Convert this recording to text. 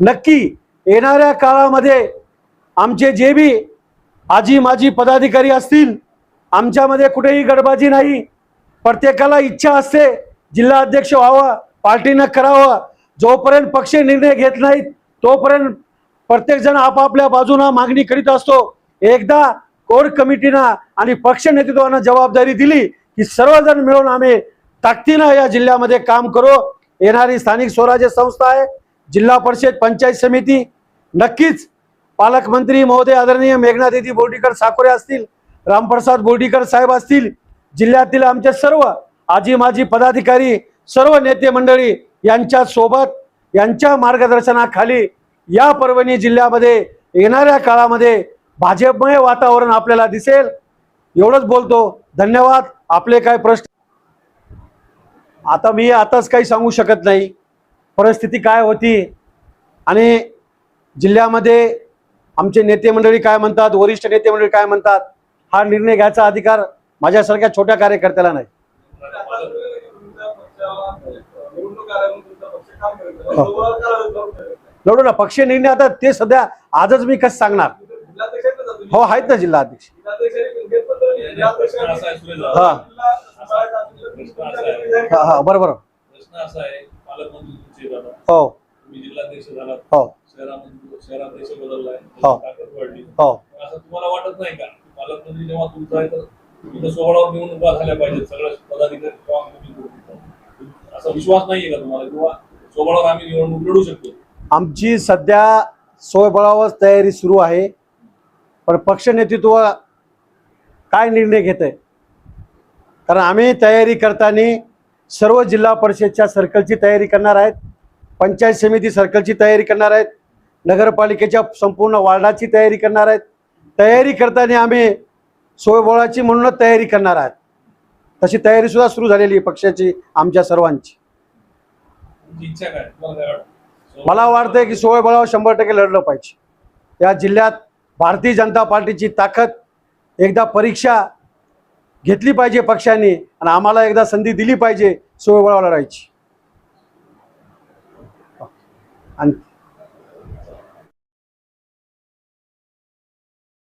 नक्की येणाऱ्या काळामध्ये आमचे जे बी आजी माजी पदाधिकारी असतील आमच्यामध्ये कुठेही गडबाजी नाही. प्रत्येकाला इच्छा असते जिल्हा अध्यक्ष व्हावा पार्टीनं करावं. जोपर्यंत पक्ष निर्णय घेत नाहीत तोपर्यंत प्रत्येकजण आपापल्या बाजूनं मागणी करीत असतो. एकदा कोर कमिटीनं आणि पक्ष नेतृत्वानं जबाबदारी दिली की सर्वजण मिळून आम्ही ताकदीनं या जिल्ह्यामध्ये काम करू. येणारी स्थानिक स्वराज्य संस्था आहे जिल्हा परिषद पंचायत समिती नक्कीच पालकमंत्री महोदय आदरणीय मेघनाथेदी बोर्डीकर साकोरे असतील रामप्रसाद बोर्डीकर साहेब असतील जिल्ह्यातील आमचे सर्व आजी माजी पदाधिकारी सर्व नेते मंडळी यांच्या सोबत यांच्या मार्गदर्शनाखाली या परभणी जिल्ह्यामध्ये येणाऱ्या काळामध्ये भाजपमय वातावरण आपल्याला दिसेल. एवढंच बोलतो. धन्यवाद. आपले काय प्रश्न? आता मी आताच काही सांगू शकत नाही. परिस्थिती काय होती? आणि जिल्ह्यामध्ये आमचे नेते मंडळी काय म्हणतात? वरिष्ठ नेते मंडळी काय म्हणतात? हा निर्णय घ्यायचा अधिकार माझ्यासारख्या छोट्या कार्यकर्त्याला नाही. लढू ना पक्ष निर्णय आता ते सध्या आजच मी कसं सांगणार? हो आहेत ना जिल्हा अध्यक्ष. हा. हा हा बरोबर हो. तुम्ही जिल्हाध्यक्ष झाला हो. बदललाय हो. ताकद वाढली. हो. असं तुम्हाला वाटत नाही का? की पालकमंत्री जेव्हा तुमचा आहे तर तुमच्या सोहळावर निवडणुका झाल्या पाहिजेत. सगळ्या पदाधिकारी किंवा आम्ही असा विश्वास नाहीये का तुम्हाला? किंवा सोहळावर आम्ही निवडणूक लढू शकतो? आमची सध्या सोयबळावर तयारी सुरू आहे. पण पक्ष नेतृत्व काय निर्णय घेत आहे कारण आम्ही तयारी करताना सर्व जिल्हा परिषदच्या सर्कलची तयारी करणार आहेत. पंचायत समिती सर्कलची तयारी करणार आहेत. नगरपालिकेच्या संपूर्ण वार्डाची तयारी करणार आहेत. तयारी करताना आम्ही सोयबोळाची म्हणूनच तयारी करणार आहात. तशी तयारीसुद्धा सुरू झालेली आहे पक्षाची आमच्या सर्वांची. वाटतं मला वाटतंय की सोयबळावर शंभर टक्के लढलं पाहिजे. या जिल्ह्यात भारतीय जनता पार्टीची ताकद एकदा परीक्षा घेतली पाहिजे पक्षाने आणि आम्हाला एकदा संधी दिली पाहिजे सोय बळावर राहायची. आणि